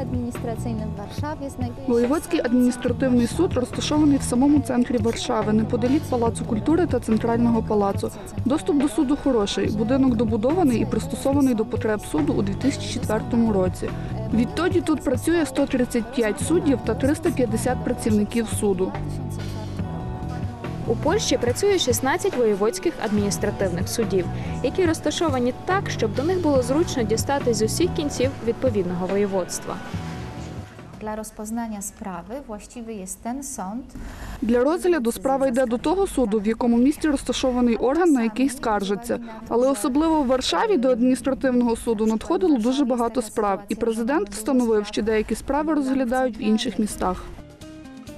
Sąd в Варшаві Воєводський адміністративний суд розташований в самому центрі Варшави, неподалік Палацу культури та центрального палацу. Доступ до суду хороший. Будинок добудований і пристосований до потреб суду у 2004 році. Відтоді тут працює 135 суддів та 350 працівників суду. У Польщі працює 16 воєводських адміністративних судів, які розташовані так, щоб до них було зручно дістатись з усіх кінців відповідного воєводства. Dla rozpoznania sprawy właściwy jest ten sąd, Для розгляду справа йде до того суду, в якому місті розташований орган, на який скаржиться. Але особливо в Варшаві до адміністративного суду надходило дуже багато справ, і президент встановив, що деякі справи розглядають в інших містах.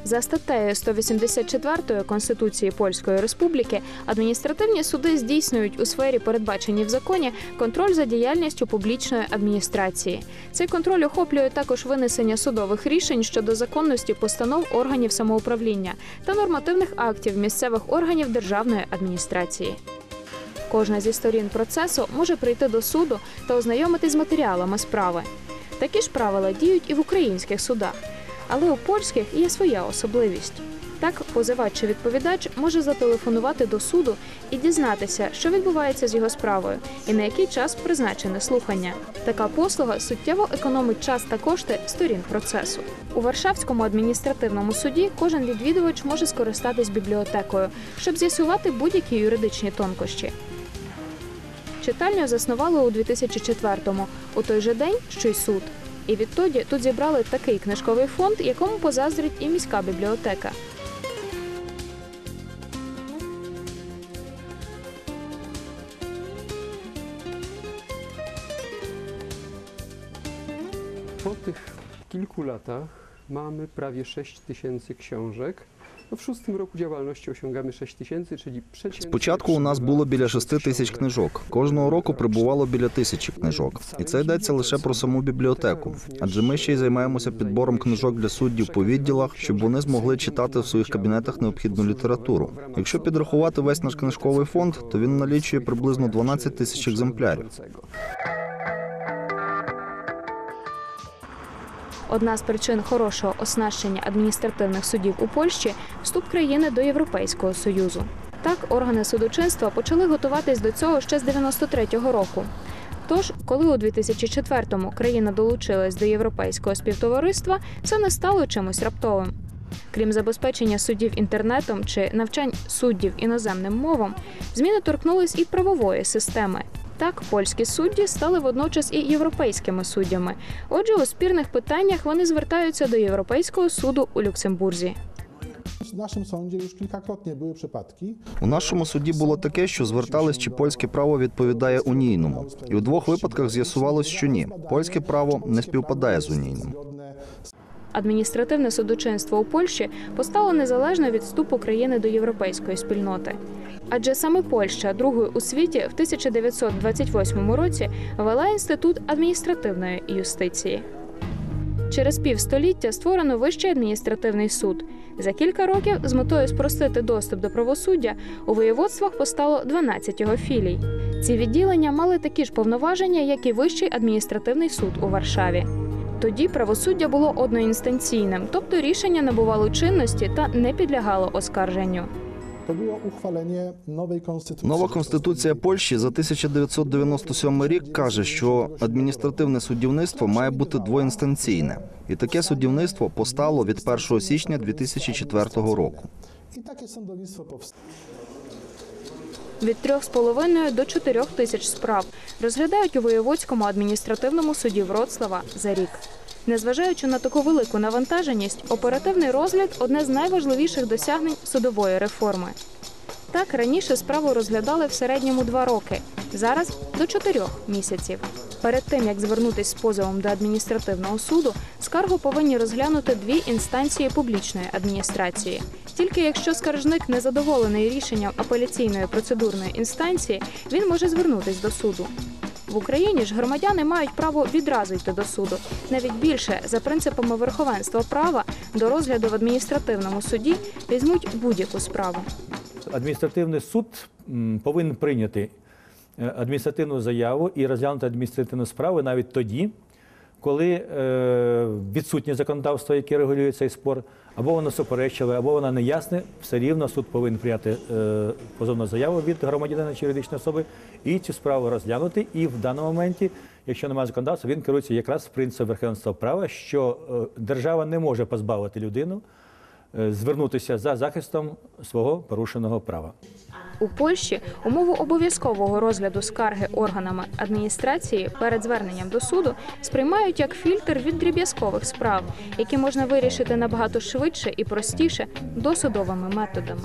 За статтею 184 Конституції Польської Республіки адміністративні суди здійснюють у сфері, передбаченій в законі, контроль за діяльністю публічної адміністрації. Цей контроль охоплює також винесення судових рішень щодо законності постанов органів самоуправління та нормативних актів місцевих органів державної адміністрації. Кожна зі сторін процесу може прийти до суду та ознайомитись з матеріалами справи. Такі ж правила діють і в українських судах, але у польських є своя особливість. Так, позивач чи відповідач може зателефонувати до суду і дізнатися, що відбувається з його справою і на який час призначене слухання. Така послуга суттєво економить час та кошти сторін процесу. У Варшавському адміністративному суді кожен відвідувач може скористатись бібліотекою, щоб з'ясувати будь-які юридичні тонкощі. Читальню заснували у 2004-му, у той же день, що й суд. І відтоді тут зібрали такий книжковий фонд, якому позаздрить і міська бібліотека. Po tych kilku latach mamy prawie 6 tysięcy książek. No w szóstym roku działalności osiągamy 6 tysięcy, czyli przeciętnie... Спочатку у нас було біля 6 тисяч книжок. Кожного року прибувало біля тисячі книжок. І це йдеться лише про саму бібліотеку. Адже ми ще й займаємося підбором книжок для суддів по відділах, щоб вони змогли читати в своїх кабінетах необхідну літературу. Якщо підрахувати весь наш книжковий фонд, то він налічує приблизно 12 тисяч екземплярів. Одна з причин хорошого оснащення адміністративних судів у Польщі вступ країни до Європейського союзу. Так, органи судочинства почали готуватись до цього ще з 93-го року. Тож, коли у 2004-му країна долучилась до європейського співтовариства, це не стало чимось раптовим. Крім забезпечення суддів інтернетом чи навчань суддів іноземним мовам, зміни торкнулись і правової системи. Так, польські судді стали водночас і європейськими суддями. Отже, у спірних питаннях вони звертаються до Європейського суду у Люксембурзі. W naszym sądzie już kilkakrotnie były przypadki, У нашому суді було таке, що звертались, чи польське право відповідає унійному. І у двох випадках з'ясувалось, що ні. Польське право не співпадає з унійним. Адміністративне судочинство у Польщі постало незалежно від вступу країни до європейської спільноти. Адже саме Польща, другою у світі, в 1928 році вела інститут адміністративної юстиції. Через півстоліття створено Вищий адміністративний суд. За кілька років з метою спростити доступ до правосуддя у воєводствах постало 12 його філій. Ці відділення мали такі ж повноваження, як і Вищий адміністративний суд у Варшаві. Тоді правосуддя було одноінстанційним, тобто рішення набувало чинності та не підлягало оскарженню. Нова конституція Польщі за 1997 рік каже, що адміністративне суддівництво має бути двоінстанційне, і таке суддівництво постало від 1 січня 2004 року. I takie sądownictwo powstało. Від 3,5 до 4 тисяч справ розглядають у Воєводському адміністративному суді Вроцлава за рік. Незважаючи на таку велику навантаженість, оперативний розгляд одне з найважливіших досягнень судової реформи. Так раніше справу розглядали в середньому два роки, зараз до чотирьох місяців. Перед тим як звернутися з позовом до адміністративного суду, скаргу повинні розглянути дві інстанції публічної адміністрації. Тільки якщо скаржник не задоволений рішенням апеляційної процедурної інстанції, він може звернутися до суду. В Україні ж громадяни мають право відразу йти до суду. Навіть більше за принципами верховенства права до розгляду в адміністративному суді візьмуть будь-яку справу. Адміністративний суд повинен прийняти е, адміністративну заяву і розглянути адміністративну справу навіть тоді, коли е, відсутнє законодавство, яке регулює цей спор, або воно суперечливе, або воно неясне, все рівно суд повинен прийняти е, позовну заяву від громадянина чи юридичної особи і цю справу розглянути. І в даному моменті, якщо немає законодавства, він керується якраз принципом верховенства права, що е, держава не може позбавити людину звернутися за захистом свого порушеного права. У Польщі умову обов'язкового розгляду скарги органами адміністрації перед зверненням до суду сприймають як фільтр від дріб'язкових справ, які можна вирішити набагато швидше і простіше досудовими методами.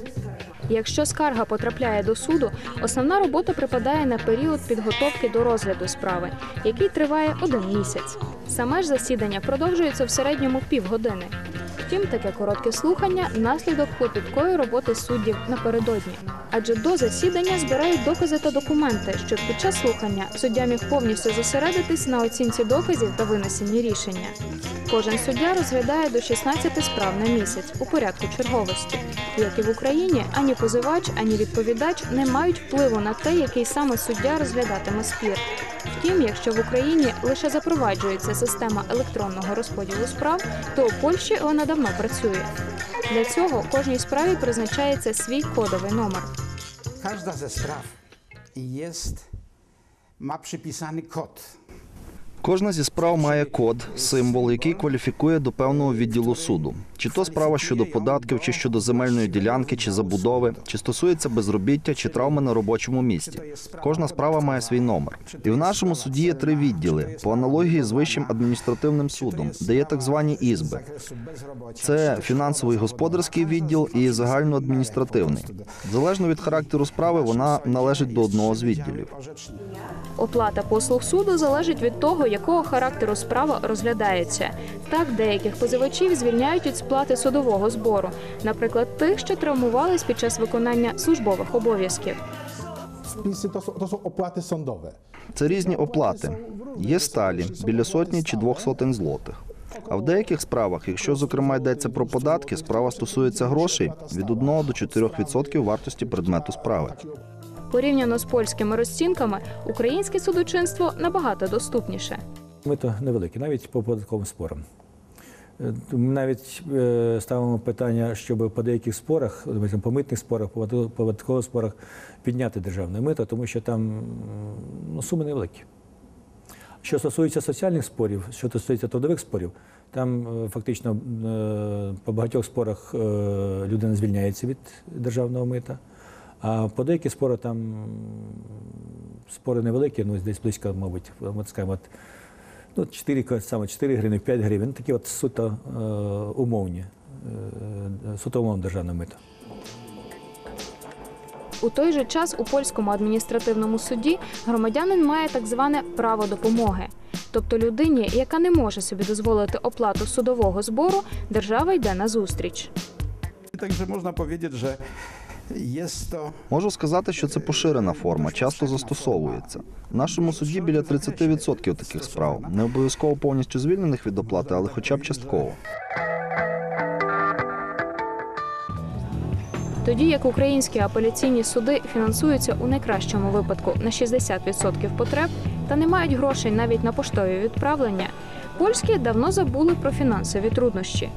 Якщо скарга потрапляє до суду, основна робота припадає на період підготовки до розгляду справи, який триває один місяць. Саме ж засідання продовжується в середньому півгодини. Втім, таке коротке слухання наслідок клопіткої роботи суддів напередодні. Адже до засідання збирають докази та документи, щоб під час слухання суддя міг повністю зосередитись на оцінці доказів та винесенні рішення. Кожен суддя розглядає до 16 справ на місяць у порядку черговості. Як і в Україні, ані позивач, ані відповідач не мають впливу на те, який саме суддя розглядатиме спір. Втім, якщо в Україні лише запроваджується система електронного розподілу справ, то у Польщі вона давно працює. Для цього кожній справі призначається свій кодовий номер. Każda ze spraw jest, ma przypisany kod. Кожна зі справ має код, символ, який кваліфікує до певного відділу суду. Чи то справа щодо податків, чи щодо земельної ділянки, чи забудови, чи стосується безробіття, чи травми на робочому місці. Кожна справа має свій номер. І в нашому суді є три відділи по аналогії з вищим адміністративним судом, де є так звані ізби. Це фінансовий господарський відділ і загальноадміністративний. Залежно від характеру справи, вона належить до одного з відділів. Оплата послуг суду залежить від того, якого характеру справа розглядається. Так, деяких позивачів звільняють від сплати судового збору, наприклад, тих, що травмувались під час виконання службових обов'язків. Opłaty sądowe. Це різні оплати. Є сталі біля сотні чи двох сотень злотих. А в деяких справах, якщо зокрема йдеться про податки, справа стосується грошей від 1 до 4% вартості предмету справи. Порівняно з польськими розцінками, українське судочинство набагато доступніше. Мито невелике, навіть по податковим спорам. Е, Ми навіть е, ставимо питання, щоб по деяких спорах, по митних спорах, по податкових спорах підняти державне мито, тому що там ну, суми невеликі. Що стосується соціальних спорів, що стосується трудових спорів, там е, фактично е, по багатьох спорах е, людина звільняється від державного мита. А по деяких спорах там спори невеликі, ну десь близько, мабуть, ми скажемо, от, ну, 4, ка- саме 4 гривні, 5 гривень, такі от суто е, умовні, е, суто умовне державне мито. У той же час у польському адміністративному суді громадянин має так зване право допомоги. Тобто людині, яка не може собі дозволити оплату судового збору, держава йде на зустріч. Powiedzieć, że jest to Можу сказати, що це поширена форма, часто застосовується. В нашому суді біля 30% таких справ. Не обов'язково повністю звільнених від оплати, але хоча б частково. Тоді як українські апеляційні суди фінансуються у найкращому випадку на 60% потреб та не мають грошей навіть на поштові відправлення, польські давно забули про фінансові труднощі.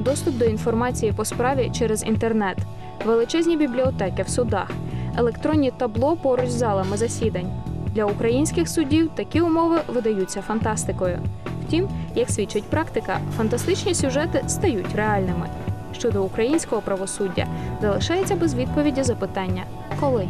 Доступ до інформації по справі через інтернет, величезні бібліотеки в судах, електронні табло поруч з залами засідань. Для українських судів такі умови видаються фантастикою. Втім, як свідчить практика, фантастичні сюжети стають реальними. Щодо українського правосуддя залишається без відповіді запитання коли.